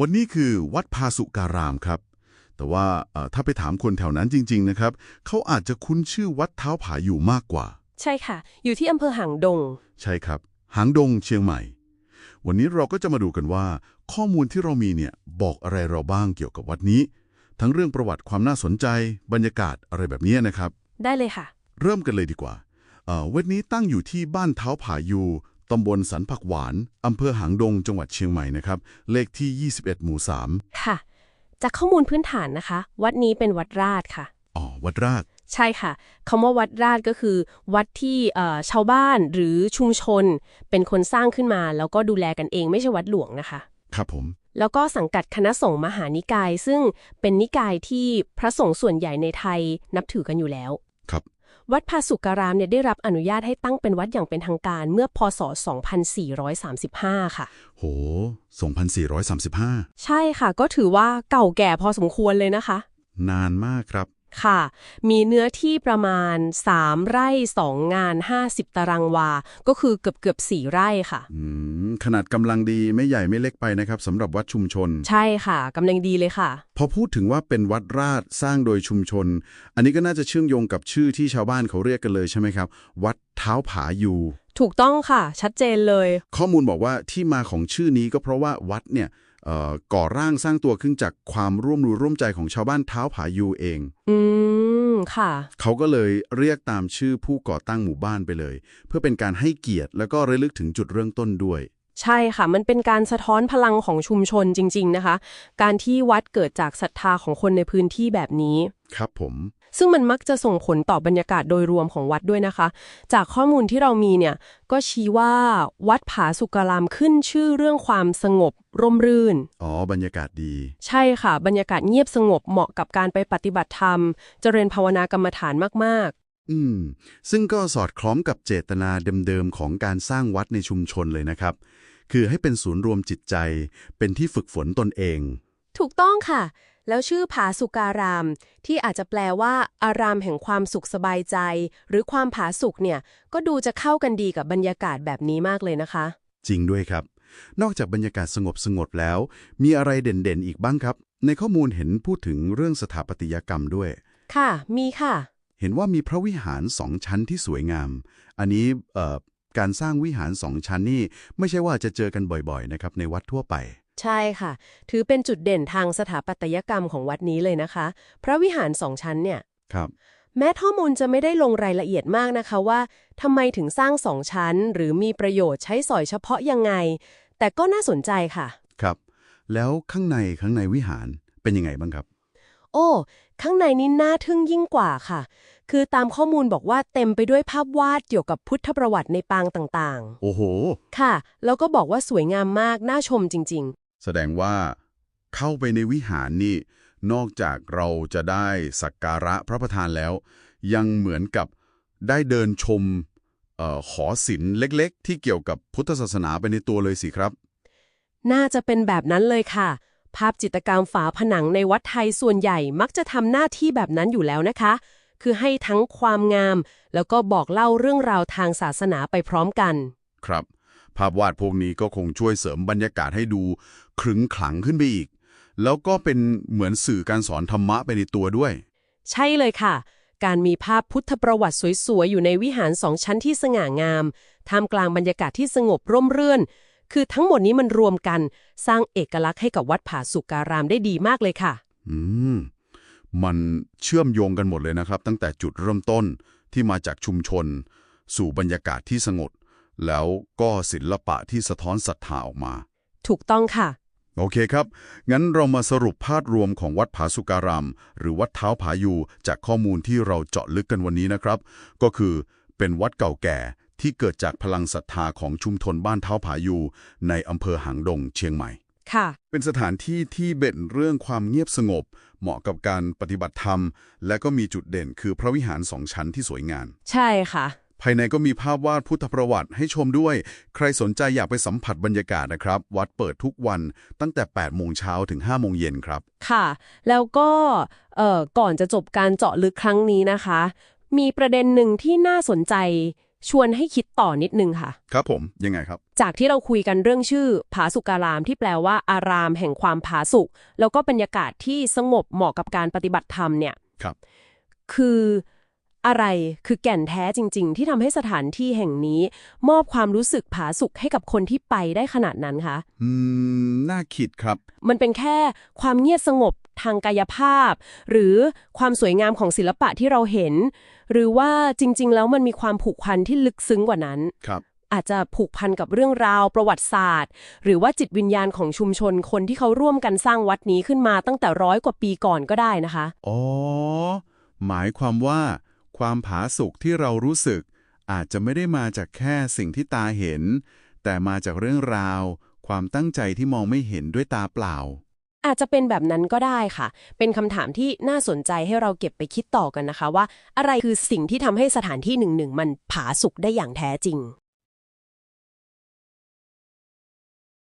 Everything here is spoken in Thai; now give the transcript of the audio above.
วันนี้คือวัดพาสุการามครับ แต่ว่าเอ่อถ้าไปถามคนแถวนั้นจริง ๆ นะครับ เขาอาจจะคุ้นชื่อวัดเท้าผาอยู่มากกว่า ใช่ค่ะ อยู่ที่อำเภอหางดง ใช่ครับ หางดงเชียงใหม่ วันนี้เราก็จะมาดูกันว่า ข้อมูลที่เรามีเนี่ยบอกอะไรเราบ้างเกี่ยวกับวัดนี้ ทั้งเรื่องประวัติความน่าสนใจ บรรยากาศอะไรแบบนี้นะครับ ได้เลยค่ะ เริ่มกันเลยดีกว่าเอ่อวัดนี้ตั้งอยู่ที่บ้านเท้าผายู ตำบลสันผักหวาน อำเภอหางดง จังหวัดเชียงใหม่นะครับ เลขที่ 21 หมู่ค่ะ จากข้อมูลพื้นฐานนะคะ วัดนี้เป็นวัดราชค่ะ3อ๋อ วัดรากใช่ค่ะ คำว่าวัดราชก็คือ วัดที่เอ่อชาวบ้านหรือชุมชน เป็นคนสร้างขึ้นมา แล้วก็ดูแลกันเองไม่ใช่วัดหลวงนะคะ ครับผม แล้วก็สังกัดคณะสงฆ์มหานิกาย ซึ่งเป็นนิกายที่พระสงฆ์ส่วนใหญ่ในไทยนับถือกันอยู่แล้ว ครับ วัดภาสุการามเนี่ยได้รับอนุญาตให้ตั้งเป็นวัดอย่างเป็นทางการเมื่อพศ 2435 ค่ะ โห 2435 ใช่ค่ะ ก็ถือว่าเก่าแก่พอสมควรเลยนะคะ นานมากครับ ค่ะ มีเนื้อที่ประมาณ 3 ไร่ 2 งาน 50 ตารางวา ก็คือเกือบเกือบ4ไร่ค่ะ อืม ขนาดกำลังดีไม่ใหญ่ไม่เล็กไปนะครับสำหรับวัดชุมชน ใช่ค่ะกำลังดีเลยค่ะ พอพูดถึงว่าเป็นวัดราชสร้างโดยชุมชน อันนี้ก็น่าจะเชื่อมโยงกับชื่อที่ชาวบ้านเขาเรียกกันเลยใช่ไหมครับ วัดเท้าผายูถูกต้องค่ะ ชัดเจนเลย ข้อมูลบอกว่าที่มาของชื่อนี้ก็เพราะว่าวัดเนี่ยเอ่อก่อร่างสร้างตัวขึ้นจากความร่วมมือร่วมใจของชาวบ้านเท้าผายูเอง อืม ค่ะ เขาก็เลยเรียกตามชื่อผู้ก่อตั้งหมู่บ้านไปเลย เพื่อเป็นการให้เกียรติแล้วก็ระลึกถึงจุดเริ่มต้นด้วย ใช่ค่ะ มันเป็นการสะท้อนพลังของชุมชนจริง ๆ นะคะ การที่วัดเกิดจากศรัทธาของคนในพื้นที่แบบนี้ ครับผม ซึ่งมันมักจะส่งผลต่อบรรยากาศโดยรวมของวัดด้วยนะคะ จากข้อมูลที่เรามีเนี่ย ก็ชี้ว่าวัดผาสุการามขึ้นชื่อเรื่องความสงบ ร่มรื่น อ๋อ บรรยากาศดี ใช่ค่ะ บรรยากาศเงียบสงบเหมาะกับการไปปฏิบัติธรรม เจริญภาวนากรรมฐานมากอืม ซึ่งก็สอดคล้องกับเจตนาเดิมๆของการสร้างวัดในชุมชนเลยนะครับ คือให้เป็นศูนย์รวมจิตใจ เป็นที่ฝึกฝนตนเองๆถูกต้องค่ะ แล้วชื่อผาสุการาม ที่อาจจะแปลว่า อารามแห่งความสุขสบายใจ หรือความผาสุกเนี่ย ก็ดูจะเข้ากันดีกับบรรยากาศแบบนี้มากเลยนะคะ จริงด้วยครับ นอกจากบรรยากาศสงบสงบๆแล้ว มีอะไรเด่นๆ อีกบ้างครับ ในข้อมูลเห็นพูดถึงเรื่องสถาปัตยกรรมด้วย ค่ะ มีค่ะ เห็นว่ามีพระวิหารสองชั้นที่สวยงาม อันนี้เอ่อ การสร้างวิหารสองชั้นนี่ไม่ใช่ว่าจะเจอกันบ่อยๆนะครับในวัดทั่วไป ใช่ค่ะ ถือเป็นจุดเด่นทางสถาปัตยกรรมของวัดนี้เลยนะคะ พระวิหารสองชั้นเนี่ยครับแม้ข้อมูลจะไม่ได้ลงรายละเอียดมากนะคะว่าทำไมถึงสร้างสองชั้น หรือมีประโยชน์ใช้สอยเฉพาะยังไง แต่ก็น่าสนใจค่ะ ครับ แล้วข้างในข้างในวิหารเป็นยังไงบ้างครับ โอ้ ข้างในนี้น่าทึ่งยิ่งกว่าค่ะ คือตามข้อมูลบอกว่าเต็มไปด้วยภาพวาดเกี่ยวกับพุทธประวัติในปางต่างโอ้โหๆค่ะ แล้วก็บอกว่าสวยงามมาก น่าชมจริง แสดงว่าเข้าไปในวิหารนี่ นอกจากเราจะได้สักการะพระประธานแล้ว ยังเหมือนกับได้เดินชมเออหอศิลป์เล็ก ๆ ที่เกี่ยวกับพุทธศาสนาไปในตัวเลยสิครับ ๆ น่าจะเป็นแบบนั้นเลยค่ะ ภาพจิตรกรรมฝาผนังในวัดไทยส่วนใหญ่มักจะทำหน้าที่แบบนั้นอยู่แล้วนะคะ คือให้ทั้งความงาม แล้วก็บอกเล่าเรื่องราวทางศาสนาไปพร้อมกัน ครับ ภาพวาดพวกนี้ก็คงช่วยเสริมบรรยากาศให้ดูขรึงขลังขึ้นไปอีก แล้วก็เป็นเหมือนสื่อการสอนธรรมะไปในตัวด้วย ใช่เลยค่ะ การมีภาพพุทธประวัติสวยๆอยู่ในวิหารสองชั้นที่สง่างามท่ามกลางบรรยากาศที่สงบร่มรื่น คือทั้งหมดนี้มันรวมกันสร้างเอกลักษณ์ให้กับวัดผาสุการามได้ดีมากเลยค่ะ อืม มันเชื่อมโยงกันหมดเลยนะครับ ตั้งแต่จุดเริ่มต้นที่มาจากชุมชน สู่บรรยากาศที่สงบแล้วก็ศิลปะที่สะท้อนศรัทธาออกมา ถูกต้องค่ะ โอเคครับ งั้นเรามาสรุปภาพรวมของวัดผาสุการาม หรือวัดเท้าผายูจากข้อมูลที่เราเจาะลึกกันวันนี้นะครับ ก็คือเป็นวัดเก่าแก่ ที่เกิดจากพลังศรัทธาของชุมชนบ้านเท้าผายูในอำเภอหางดงเชียงใหม่ ค่ะ เป็นสถานที่ที่เด่นเรื่องความเงียบสงบ เหมาะกับการปฏิบัติธรรม และก็มีจุดเด่นคือพระวิหารสองชั้นที่สวยงาม ใช่ค่ะ ภายในก็มีภาพวาดพุทธประวัติให้ชมด้วย ใครสนใจอยากไปสัมผัสบรรยากาศนะครับ วัดเปิดทุกวันตั้งแต่8โมงเช้าถึง5โมงเย็นครับ ค่ะ แล้วก็เอ่อก่อนจะจบการเจาะลึกครั้งนี้นะคะ มีประเด็นหนึ่งที่น่าสนใจ ชวนให้คิดต่อนิดนึงค่ะ ครับผมยังไงครับ จากที่เราคุยกันเรื่องชื่อ ผาสุการาม ที่แปลว่าอารามแห่งความผาสุกแล้วก็บรรยากาศที่สงบเหมาะกับการปฏิบัติธรรมเนี่ยครับ คือ อะไรคือแก่นแท้จริง ๆ ที่ทำให้สถานที่แห่งนี้ มอบความรู้สึกผาสุกให้กับคนที่ไปได้ขนาดนั้นคะอืมน่าคิดครับ มันเป็นแค่ความเงียบสงบทางกายภาพ หรือความสวยงามของศิลปะที่เราเห็น หรือว่าจริง ๆ แล้วมันมีความผูกพันที่ลึกซึ้งกว่านั้น ครับ อาจจะผูกพันกับเรื่องราวประวัติศาสตร์ หรือว่าจิตวิญญาณของชุมชนคนที่เขาร่วมกันสร้างวัดนี้ขึ้นมาตั้งแต่ร้อยกว่าปีก่อนก็ได้นะคะ อ๋อ หมายความว่า ความผาสุกที่เรารู้สึก อาจจะไม่ได้มาจากแค่สิ่งที่ตาเห็น แต่มาจากเรื่องราว ความตั้งใจที่มองไม่เห็นด้วยตาเปล่า อาจจะเป็นแบบนั้นก็ได้ค่ะ เป็นคำถามที่น่าสนใจให้เราเก็บไปคิดต่อกันนะคะว่า อะไรคือสิ่งที่ทำให้สถานที่หนึ่งหนึ่งมันผาสุกได้อย่างแท้จริง